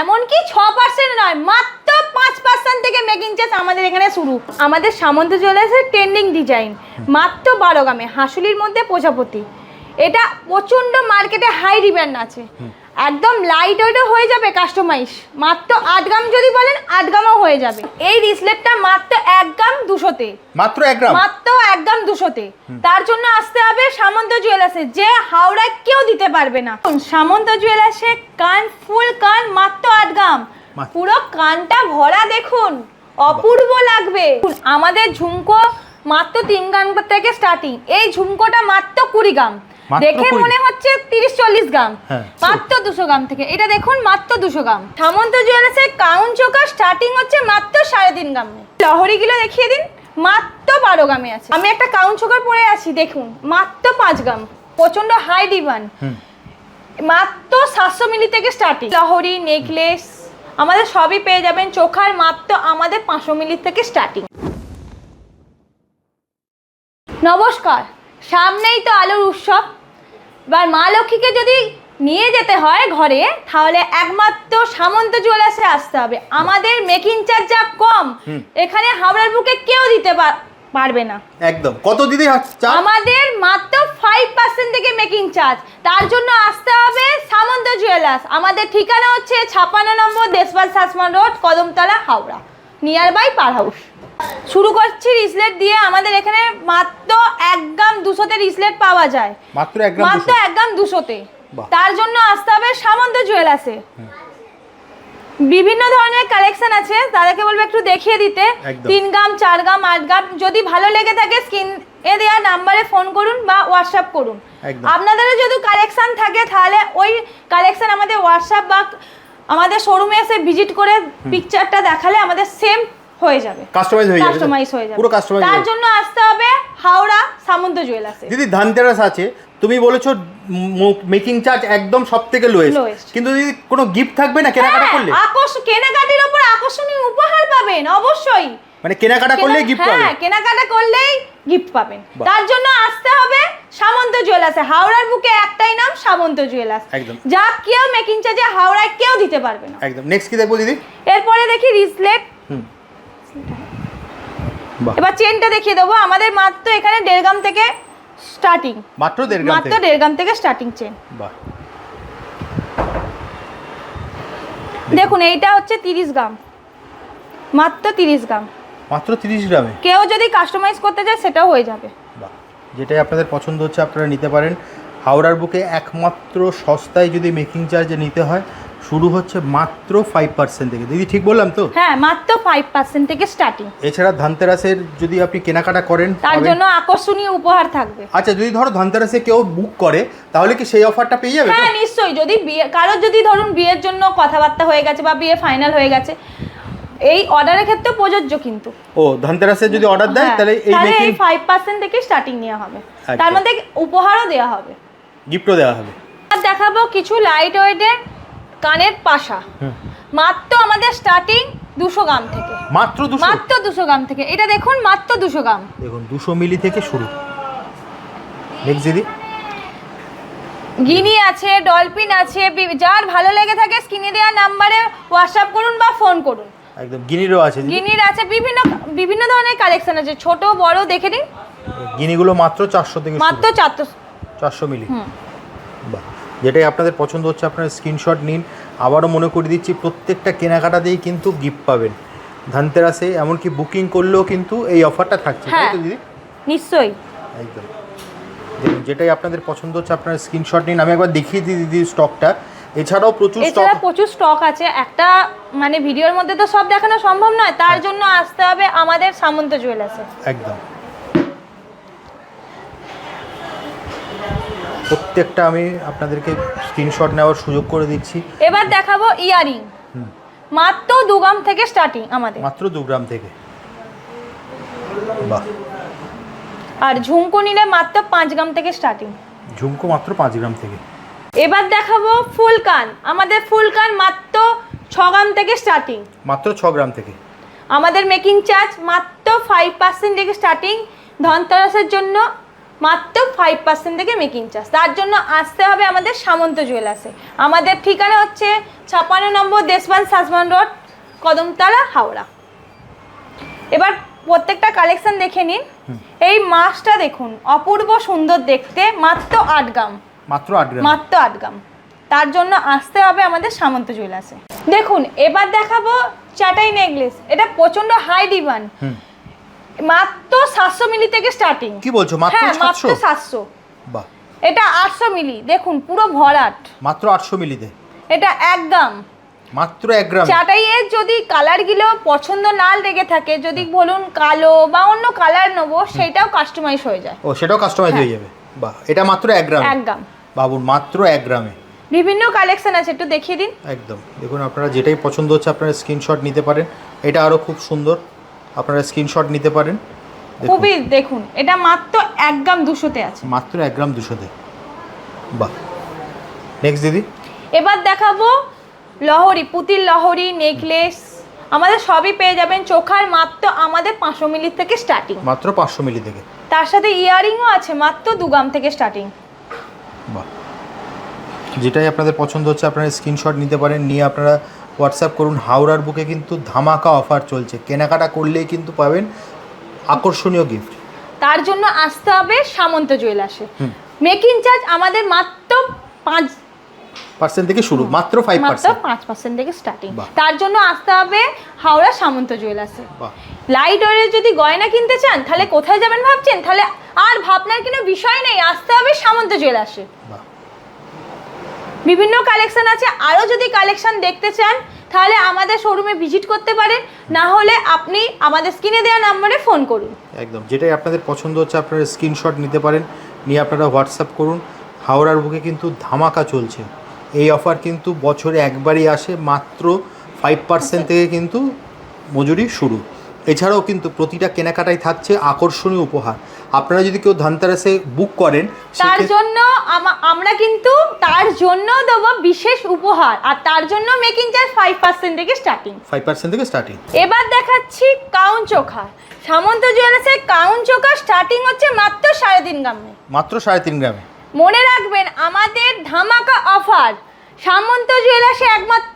এমনকি ছ পার্সেন্ট নয়, মাত্র পাঁচ পার্সেন্ট থেকে মেকিং চার্জ আমাদের এখানে শুরু। আমাদের সামন্ত জুয়েলার্সের ট্রেন্ডিং ডিজাইন মাত্র বারো গ্রামে, হাসুলির মধ্যে প্রজাপতি। এটা প্রচণ্ড মার্কেটে হাই ডিম্যান্ড আছে। একদম লাইট ওয়েটও হয়ে যাবে কাস্টমাইজ মাত্র আট গ্রাম যদি বলেন আট গ্রামও হয়ে যাবে। এই রিসলেটটা মাত্র এক গ্রাম দুশোতে। মাত্র এক গ্রাম? মাত্র একদম দুশোতে। তার জন্য আসতে হবে সামন্ত জুয়েলার্সে যে হাওড়ায় কেউ দিতে পারবে না। সামন্ত জুয়েলার্সে কান ফুল কান মাত্র আট গ্রাম। পুরো কানটা ভরা দেখুন। অপূর্ব লাগবে। আমাদের ঝুমকো মাত্র তিন গ্রাম থেকে স্টার্টিং এই ঝুমকোটা মাত্র কুড়ি গ্রাম। দেখে মনে হচ্ছে তিরিশ চল্লিশ গ্রাম। হ্যাঁ। মাত্র দুশো গ্রাম থেকে। এটা দেখুন মাত্র দুশো গ্রাম। সামন্ত জুয়েলার্সের কাউন চোকা স্টার্টিং হচ্ছে মাত্র সাড়ে তিন গ্রামে লহরিগুলো দেখিয়ে দিন মাত্র বারো গ্রামে আছে। আমি একটা কাউন চোকার পরে আছি দেখুন মাত্র পাঁচ গ্রাম। প্রচণ্ড হাই ডিমান্ড মাত্র সাতশো মিলি থেকে স্টার্টিং লহরি নেকলেস আমাদের সবই পেয়ে যাবেন। চোখার মাত্র আমাদের পাঁচশো মিলি থেকে স্টার্টিং নমস্কার। সামনেই তো আলোর উৎসব। এবার মা লক্ষ্মীকে যদি নিয়ে যেতে হয় ঘরে তাহলে একমাত্র সামন্ত জুয়েলার্সে আসতে হবে। আমাদের মেকিং চার্জ যা কম এখানে হাওড়ার বুকে কেউ দিতে পার- পারবে না। একদম। কত দিদি আমাদের মাত্র ফাইভ পার্সেন্ট থেকে মেকিং চার্জ তার জন্য আসতে হবে সামন্ত জুয়েলার্স। আমাদের ঠিকানা হচ্ছে ছাপান্ন নম্বর দেশপাল শাসমান road Kadamtala Howrah. Near bypass house শুরু করছি রিসলেট দিয়ে। আমাদের এখানে মাত্র এক গ্রাম দুশোতে রিসলেট পাওয়া যায়। মাত্র এক গ্রাম মাত্র এক গ্রাম দুশোতে। তার জন্য আসতে হবে সামন্ত জুয়েলার্সে। বিভিন্ন ধরনের কালেকশন আছে তাদেরকে বলব একটু দেখিয়ে দিতে। তিন গ্রাম চার গ্রাম আট গ্রাম যদি ভালো লেগে থাকে স্ক্রিন এ দেওয়া নাম্বারে ফোন করুন বা হোয়াটসঅ্যাপ করুন। আপনাদেরও যদি কালেকশন থাকে তাহলে ওই কালেকশন আমাদের হোয়াটসঅ্যাপ বা আমাদের শোরুমে এসে ভিজিট করে পিকচারটা দেখালে আমাদের সেম হয়ে যাবে। কাস্টমাইজ হয়ে যাবে কাস্টমাইজ হয়ে যাবে। পুরো কাস্টমাইজ তার জন্য আসতে হবে হাওড়া সামন্ত জুয়েলার্সে দিদি ধানতেরাস আছে। তুমি বলেছ মেকিং চার্জ একদম সব থেকে লোয়েস্ট কিন্তু দিদি কোনো গিফট থাকবে না কেনাকাটা করলে? হ্যাঁ, আকর্ষ কেনাকাটির ওপর আকর্ষণীয় উপহার পাবেন অবশ্যই। মানে কেনাকাটা করলে গিফট হ্যাঁ কেনাকাটা করলেই গিফট পাবেন। তার জন্য আসতে হবে সামন্ত জুয়েলার্সে হাওড়ার বুকে একটাই নাম সামন্ত জুয়েলার্স একদম। যা কেউ মেকিং চার্জে হাওড়ায় কেউ দিতে পারবে না। একদম। নেক্সট কি দেখব দিদি? এরপরে দেখি রিসলেট। এবার চেনটা দেখিয়ে দেবো। আমাদের মাত্র এখানে দেড় গ্রাম থেকে স্টার্টিং মাত্র দেড় গ্রাম মাত্র থেকে? দেড় গ্রাম থেকে স্টার্টিং চেন বাহ। দেখুন। এইটা হচ্ছে তিরিশ গ্রাম। মাত্র তিরিশ গ্রাম। মাত্র তিরিশ গ্রামে? কেউ যদি কাস্টমাইজ করতে চায় সেটাও হয়ে যাবে। বাহ। যেটাই আপনাদের পছন্দ হচ্ছে আপনারা নিতে পারেন। হাওড়ার বুকে একমাত্র সস্তায় যদি মেকিং চার্জ নিতে হয় শুরু হচ্ছে মাত্র ফাইভ পার্সেন্ট থেকে। দিদি ঠিক বললাম তো? হ্যাঁ মাত্র ফাইভ পার্সেন্ট থেকে স্টার্টিং এছাড়া ধানতেরাসের যদি আপনি কেনাকাটা করেন তার জন্য আকর্ষণীয় উপহার থাকবে। আচ্ছা যদি ধরো ধানতেরাসে কেউ বুক করে তাহলে কি সেই অফারটা পেয়ে যাবে হ্যাঁ নিশ্চয়ই। যদি বিয়ে কারোর যদি ধরুন বিয়ের জন্য কথাবার্তা হয়ে গেছে বা বিয়ে ফাইনাল হয়ে গেছে এই অর্ডারের ক্ষেত্রে প্রযোজ্য কিন্তু। ও ধানতেরাসে যদি অর্ডার দেয় হ্যাঁ, তাহলে এই তাহলে এই ফাইভ পার্সেন্ট থেকে স্টার্টিং নেওয়া হবে। তার মধ্যে উপহারও দেওয়া হবে। গিফটও দেওয়া হবে। আর দেখাবো কিছু লাইট ওয়েটের কানের পাশা। মাত্র আমাদের স্টার্টিং দুশো গ্রাম থেকে। মাত্র দুশো? মাত্র দুশো গ্রাম থেকে। এটা দেখুন মাত্র দুশো গ্রাম। দেখুন দুশো মিলি থেকে শুরু। নেক্সট দিদি। গিনি আছে ডলফিন আছে যার ভালো লেগে থাকে স্ক্রিনে দেওয়া নাম্বারে হোয়াটসঅ্যাপ করুন বা ফোন করুন। একদম গিনিরও আছে গিনির আছে বিভিন্ন বিভিন্ন ধরনের কালেকশন আছে। ছোট বড় দেখে নিন। গিনিগুলো মাত্র চারশো থেকে মাত্র চারশো। চারশো মিলি। বাহ। যেটাই আপনাদের পছন্দ হচ্ছে আপনারা স্ক্রিনশট নিন। আবারও মনে করে দিচ্ছি প্রত্যেকটা কেনাকাটাতেই কিন্তু গিফট পাবেন। ধানতেরাসে এমনকি বুকিং করলেও কিন্তু এই অফারটা থাকছে তাই হ্যাঁ। তো দিদি? নিশ্চয়ই। একদম। যেটাই আপনাদের পছন্দ হচ্ছে আপনারা স্ক্রিনশট নিন। আমি একবার দেখিয়ে দিই দিদি স্টকটা এছাড়াও প্রচুর স্টক এছাড়া প্রচুর স্টক আছে। একটা মানে ভিডিওর মধ্যে তো সব দেখানো সম্ভব নয়। তার জন্য আসতে হবে আমাদের সামন্ত জুয়েলার্সে একদম। প্রত্যেকটা আমি আপনাদেরকে স্ক্রিনশট নেওয়ার সুযোগ করে দিচ্ছি। এবার দেখাবো ইয়ারিং। মাত্র দু গ্রাম থেকে স্টার্টিং আমাদের। মাত্র দু গ্রাম থেকে। বাহ। আর ঝুমকো নিলে মাত্র পাঁচ গ্রাম থেকে স্টার্টিং ঝুমকো মাত্র পাঁচ গ্রাম থেকে। এবার দেখাবো ফুল কান আমাদের ফুল কান মাত্র ছ গ্রাম থেকে স্টার্টিং মাত্র ছ গ্রাম থেকে। আমাদের মেকিং চার্জ মাত্র ফাইভ পার্সেন্ট থেকে স্টার্টিং ধনতেরাসের জন্য মাত্র ফাইভ পার্সেন্ট থেকে মেকিং চার্জ তার জন্য আসতে হবে আমাদের সামন্ত জুয়েলার্সে আমাদের ঠিকানা হচ্ছে ছাপান্ন নম্বর দেশবান সাজমান রোড কদমতলা হাওড়া। এবার প্রত্যেকটা কালেকশন দেখে নিন। এই মাছটা দেখুন অপূর্ব সুন্দর দেখতে মাত্র আট গ্রাম। মাত্র আট গ্রাম। মাত্র আট গ্রাম। তার জন্য আসতে হবে আমাদের সামন্ত জুয়েলার্সে দেখুন এবার দেখাবো চাটাই নেকলেস এটা প্রচণ্ড হাই ডিমান্ড মাত্র সাতশো মিলি থেকে স্টার্টিং কি বলছো? মাত্র হ্যাঁ মাত্র সাতশো। সাতশো বাহ। এটা আটশো মিলি দেখুন পুরো ভরাট। মাত্র আটশো মিলিতে? এটা এক গ্রাম। মাত্র এক গ্রাম? চাটাইয়ের যদি কালারগুলো পছন্দ না লেগে থাকে যদি বলুন কালো বা অন্য কালার নেব সেটাও কাস্টমাইজ হয়ে যায়। ও সেটাও কাস্টমাইজ হয়ে যাবে। বাহ এটা মাত্র এক গ্রাম? এক গ্রাম। বাবুন মাত্র এক গ্রামে? বিভিন্ন কালেকশন আছে একটু দেখিয়ে দিন। একদম। দেখুন আপনারা যেটাই পছন্দ হচ্ছে আপনারা স্ক্রিনশট নিতে পারেন। এটা আরও খুব সুন্দর। আপনারা স্ক্রিনশট নিতে পারেন। খুবই দেখুন এটা মাত্র এক গ্রাম দুশোতে আছে। মাত্র এক গ্রাম দুশোতে। বাহ। নেক্সট দিদি। এবার দেখাবো লহরি পুতির লহরি নেকলেস আমাদের সবই পেয়ে যাবেন চোখার মাত্র আমাদের পাঁচশো মিলি থেকে স্টার্টিং মাত্র পাঁচশো মিলি থেকে। তার সাথে ইয়ারিংও আছে মাত্র দু গ্রাম থেকে স্টার্টিং বাহ। যেটাই আপনাদের পছন্দ হচ্ছে আপনারা স্ক্রিনশট নিতে পারেন নিয়ে আপনারা হোয়াটসঅ্যাপ করুন। হাওড়ার বুকে কিন্তু ধামাকা অফার চলছে। কেনাকাটা করলেই কিন্তু পাবেন আকর্ষণীয় গিফট তার জন্য আসতে হবে সামন্ত জুয়েলার্সে। মেকিং চার্জ আমাদের মাত্র পাঁচ পার্সেন্ট থেকে শুরু মাত্র ফাইভ মাত্র পার্সেন্ট পাঁচ পার্সেন্ট থেকে স্টার্টিং তার জন্য আসতে হবে হাওড়া সামন্ত জুয়েলার্সে। লাইট ওয়ের যদি গয়না কিনতে চান তাহলে কোথায় যাবেন ভাবছেন? তাহলে আর ভাবনার কোনো বিষয় নেই আসতে হবে সামন্ত জুয়েলার্সে। বাহ। বিভিন্ন কালেকশন আছে। আরও যদি কালেকশন দেখতে চান, তাহলে আমাদের শোরুমে ভিজিট করতে পারেন। না হলে আপনি আমাদের স্ক্রিনে দেওয়া নম্বরে ফোন করুন। একদম। যেটাই আপনাদের পছন্দ হচ্ছে, আপনারা স্ক্রিনশট নিতে পারেন। নিয়ে আপনারা হোয়াটসঅ্যাপ করুন। হাওড়ার বুকে কিন্তু ধামাকা চলছে। এই অফার কিন্তু বছরে একবারই আসে, মাত্র ফাইভ পার্সেন্ট থেকে কিন্তু মজুরি শুরু। এছাড়াও কিন্তু প্রতিটা কেনাকাটায় থাকছে আকর্ষণীয় উপহার। আপনারা যদি কেউ ধনতেরাসে বুক করেন তার জন্য আমরা কিন্তু তার জন্য দেবো বিশেষ উপহার আর তার জন্য মেকিং চার্জ ফাইভ পার্সেন্ট থেকে স্টার্টিং ফাইভ পার্সেন্ট থেকে স্টার্টিং এবার দেখাচ্ছি কাউন চোখা। সামন্ত জুয়েলার্সের কাউন চোখা স্টার্টিং হচ্ছে মাত্র সাড়ে তিন গ্রামে। মাত্র সাড়ে তিন গ্রামে। মনে রাখবেন আমাদের ধামাকা অফার সামন্ত জুয়েলার্সে একমাত্র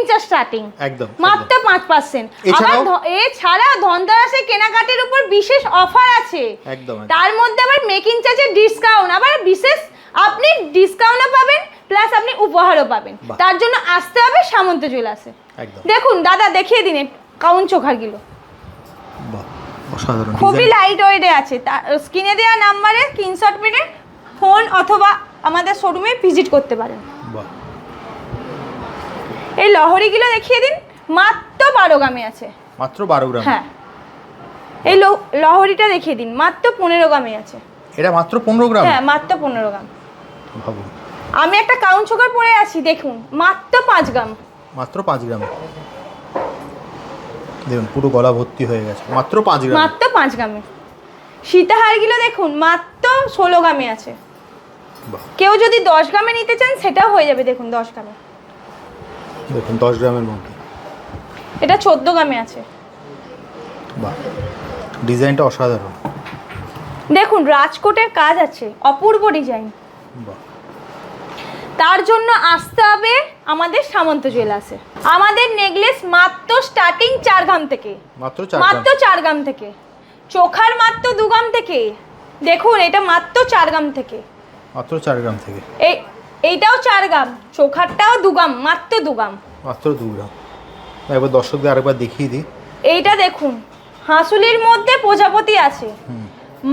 থেকে স্টার্টিং একদম মাত্র পাঁচ পার্সেন্ট আবার এছাড়াও- ধনতেরাসে কেনাকাটির উপর বিশেষ অফার আছে। একদম। তার মধ্যে আবার মেকিং চার্জের ডিসকাউন্ট আবার বিশেষ আপনি ডিসকাউন্টও পাবেন প্লাস আপনি উপহারও পাবেন। তার জন্য আসতে হবে সামন্ত জুয়েলার্সে দেখুন দাদা দেখিয়ে দিন কাউন চোখারগুলো খুবই লাইট ওয়েটে আছে। স্ক্রিনে দেওয়া নাম্বারে স্ক্রিনশট মেরে ফোন অথবা আমাদের শোরুমে ভিজিট করতে পারেন। বাহ। এই লহরিগুলো দেখিয়ে দিন মাত্র বারো গ্রামে আছে। মাত্র বারো গ্রাম? হ্যাঁ। এই লহরিটা দেখিয়ে দিন মাত্র পনেরো গ্রামে আছে। এটা মাত্র পনেরো গ্রাম? হ্যাঁ মাত্র পনেরো গ্রাম। ভাবুন আমি একটা কাউন চোখার পরে আছি দেখুন মাত্র পাঁচ গ্রাম। মাত্র পাঁচ গ্রাম। দেখুন পুরো গলা ভর্তি হয়ে গেছে। মাত্র পাঁচ গ্রাম। মাত্র পাঁচ গ্রামে। সীতাহারগুলো দেখুন মাত্র ষোলো গ্রামে আছে। কেউ যদি দশ গ্রামে নিতে চান সেটাও হয়ে যাবে দেখুন দশ গ্রামে। দেখুন দশ গ্রামের মধ্যে। এটা চোদ্দ গ্রামে আছে। বাহ ডিজাইনটা অসাধারণ। দেখুন রাজকোটের কাজ আছে অপূর্ব ডিজাইন। বাহ। তার জন্য আসতে হবে আমাদের সামন্ত জুয়েলার্সে। আমাদের নেকলেস মাত্র স্টার্টিং চার গ্রাম থেকে। মাত্র চার মাত্র চার গ্রাম থেকে। চোখার মাত্র দু গ্রাম থেকে। দেখুন এটা মাত্র চার গ্রাম থেকে। মাত্র চার গ্রাম থেকে। এই এইটাও চার গ্রাম চোখারটাও দু গ্রাম মাত্র দু গ্রাম। মাত্র দু গ্রাম। একবার দর্শকদের আরেকবার দেখিয়ে দিই। এইটা দেখুন হাঁসুলির মধ্যে প্রজাপতি আছে।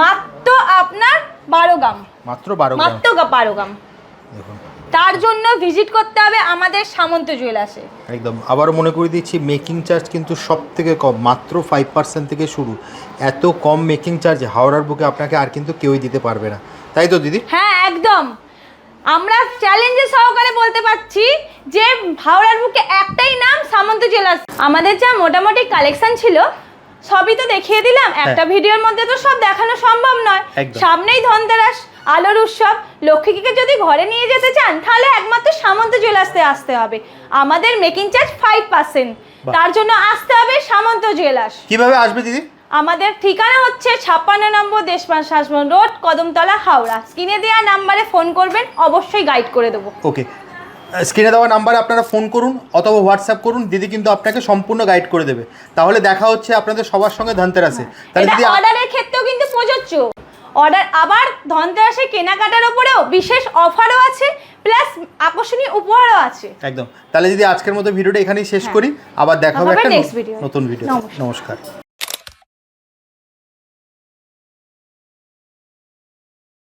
মাত্র আপনার বারো গ্রাম। মাত্র বারো মাত্র বারো গ্রাম। দেখুন। তার জন্য ভিজিট করতে হবে আমাদের সামন্ত জুয়েলার্সে একদম। আবার মনে করে দিচ্ছি মেকিং চার্জ কিন্তু সব থেকে কম মাত্র ফাইভ পার্সেন্ট থেকে শুরু। এত কম মেকিং চার্জ হাওড়ার বুকে আপনাকে আর কিন্তু কেউই দিতে পারবে না। তাই তো দিদি? হ্যাঁ একদম। আমরা চ্যালেঞ্জে সহকারে বলতে পারছি যে হাওড়ার বুকে একটাই নাম সামন্ত জুয়েলার্স। আমাদের যা মোটামুটি কালেকশন ছিল সবই তো দেখিয়ে দিলাম। একটা ভিডিওর মধ্যে তো সব দেখানো সম্ভব নয়। সামনেই ধনতেরাস আলোর উৎসব। লক্ষ্মীকে যদি ঘরে নিয়ে যেতে চান তাহলে একমাত্র সামন্ত জুয়েলার্সে আসতে হবে। আমাদের মেকিং চার্জ ফাইভ পার্সেন্ট তার জন্য আসতে হবে সামন্ত জুয়েলার্স। কীভাবে আসবে দিদি? আমাদের ঠিকানা হচ্ছে ছাপ্পান্ন নম্বর দেশপাল শাসন রোড কদমতলা হাওড়া। স্ক্রিনে দেওয়া নাম্বারে ফোন করবেন অবশ্যই গাইড করে দেবো। ওকে। স্ক্রিনে দেওয়া নাম্বারে আপনারা ফোন করুন অথবা হোয়াটসঅ্যাপ করুন দিদি কিন্তু আপনাকে সম্পূর্ণ গাইড করে দেবে। তাহলে দেখা হচ্ছে আপনাদের সবার সঙ্গে ধনতেরাসে। তাহলে দিদি অর্ডারের ক্ষেত্রেও কিন্তু প্রযোজ্য। অর্ডার আবার ধনতেরাসে কেনাকাটার ওপরেও বিশেষ অফারও আছে প্লাস আকর্ষণীয় উপহারও আছে। একদম। তাহলে যদি আজকের মতো ভিডিওটা এখানেই শেষ হ্যাঁ। করি। আবার দেখা হবে একটা। নতুন ভিডিও। নমস্কার।